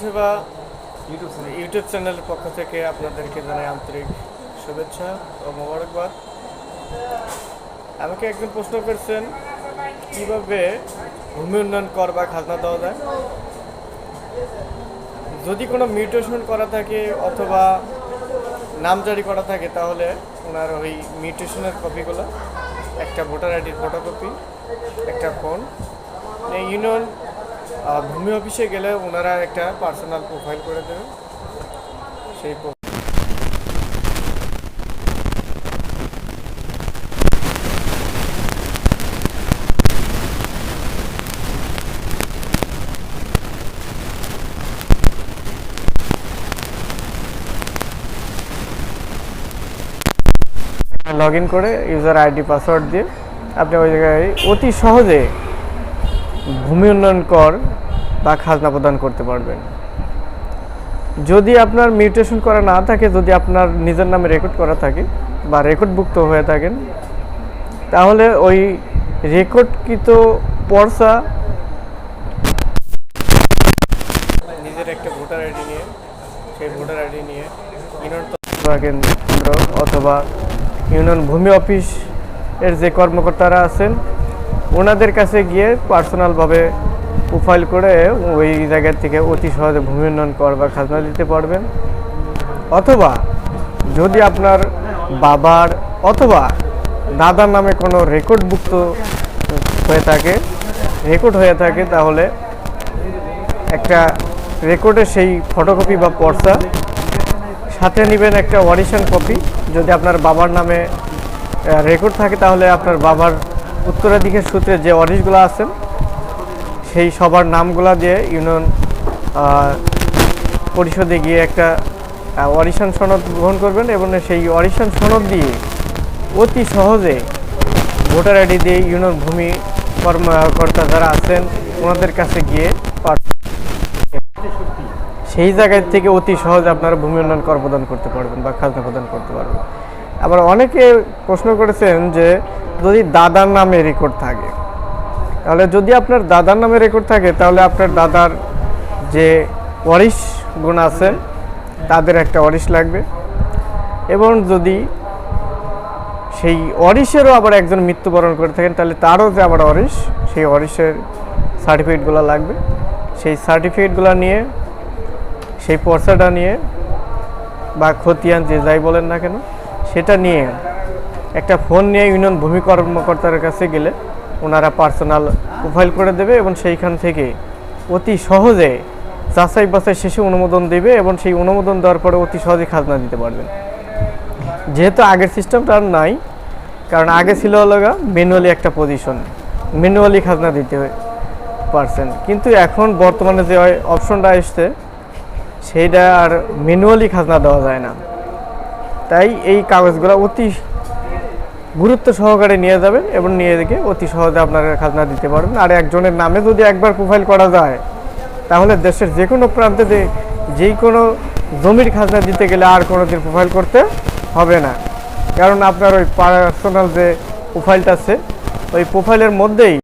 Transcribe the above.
সেবা ইউটিউব চ্যানেলের পক্ষ থেকে আপনাদেরকে জানাই আন্তরিক শুভেচ্ছা ও মোবারকবাদ। আমাকে একজন প্রশ্ন করছেন, কীভাবে ভূমি উন্নয়ন কর বা খাজনা দেওয়া যায়? যদি কোনো মিউটেশন করা থাকে অথবা নাম জারি করা থাকে, তাহলে ওনার ওই মিউটেশনের কপিগুলো, একটা ভোটার আইডির ফটোকপি, একটা ফোন ইউনিয়ন ভূমি অফিসে গেলে ওনারা একটা পার্সোনাল প্রোফাইল করে দেবেন। সেই লগ ইন করে ইউজার আইডি পাসওয়ার্ড দিয়ে আপনি ওই জায়গায় অতি সহজে ভূমি উন্নয়ন কর বা খাজনা প্রদান করতে পারবেন। যদি আপনার মিউটেশন করা না থাকে যদি আপনার নিজের নামে রেকর্ড করা থাকে বা রেকর্ডভুক্ত হয়ে থাকেন তাহলে ওই রেকর্ডকৃত পর্সা নিজের একটা ভোটার আইডি নিয়ে সেই ভোটার আইডি নিয়ে ইউনিয়ন কেন্দ্র অথবা ইউনিয়ন ভূমি অফিস এর যে কর্মকর্তারা আছেন ওনাদের কাছে গিয়ে পার্সোনালভাবে প্রোফাইল করে ওই জায়গা থেকে অতি সহজে ভূমি উন্নয়ন কর বা খাজনা দিতে পারবেন। অথবা যদি আপনার বাবার অথবা দাদার নামে কোনো রেকর্ডভুক্ত হয়ে থাকে রেকর্ড হয়ে থাকে, তাহলে একটা রেকর্ডের সেই ফটোকপি বা পর্সা সাথে নেবেন একটা অডিশন কপি যদি আপনার বাবার নামে রেকর্ড থাকে, তাহলে আপনার বাবার উত্তরাধিকার সূত্রে যে অডিশগুলো আছেন, সেই সবার নামগুলা দিয়ে ইউনিয়ন পরিষদে গিয়ে একটা অডিশন সনদ গ্রহণ করবেন এবং সেই অডিশন সনদ দিয়ে অতি সহজে ভোটার আইডি দিয়ে ইউনিয়ন ভূমি কর্মকর্তা যারা আছেন, ওনাদের কাছে গিয়ে সেই জায়গায় থেকে অতি সহজে আপনারা ভূমি উন্নয়ন কর প্রদান করতে পারবেন বা খাজনা প্রদান করতে পারবেন। আবার অনেকে প্রশ্ন করেছেন যে যদি দাদার নামে রেকর্ড থাকে, তাহলে যদি আপনার দাদার নামে রেকর্ড থাকে, তাহলে আপনার দাদার যে ওয়ারিশ গুণ আছে, তাদের একটা ওয়ারিশ লাগবে। এবং যদি সেই অরিশেরও আবার একজন মৃত্যুবরণ করে থাকেন, তাহলে তারও যে আবার অরিশ সেই অরিশের সার্টিফিকেটগুলো লাগবে। সেই সার্টিফিকেটগুলো নিয়ে, সেই পর্সাটা নিয়ে, বা খতিয়ান যে যাই বলেন না কেন সেটা নিয়ে একটা ফোন নিয়ে ইউনিয়ন ভূমি কর্মকর্তার কাছে গেলে ওনারা পার্সোনাল প্রোফাইল করে দেবে এবং সেইখান থেকে অতি সহজে যাচাই বাছাই শেষে অনুমোদন দেবে এবং সেই অনুমোদন দেওয়ার পরে অতি সহজে খাজনা দিতে পারবেন। যেহেতু আগের সিস্টেমটা আর নাই, কারণ আগে ছিল হলো ম্যানুয়ালি একটা পজিশন ম্যানুয়ালি খাজনা দিতে পারছেন। কিন্তু এখন বর্তমানে যে অপশনটা এসছে, সেইটা আর ম্যানুয়ালি খাজনা দেওয়া যায় না। তাই এই কাগজগুলো অতি গুরুত্ব সহকারে নিয়ে যাবেন এবং নিয়ে গিয়ে অতি সহজে আপনারা খাজনা দিতে পারবেন। আর একজনের নামে যদি একবার প্রোফাইল করা যায়, তাহলে দেশের যে কোনো প্রান্তে যে কোনো জমির খাজনা দিতে গেলে আর কোনো দিন প্রোফাইল করতে হবে না। কারণ আপনার ওই পার্সোনাল যে প্রোফাইলটা আছে, ওই প্রোফাইলের মধ্যেই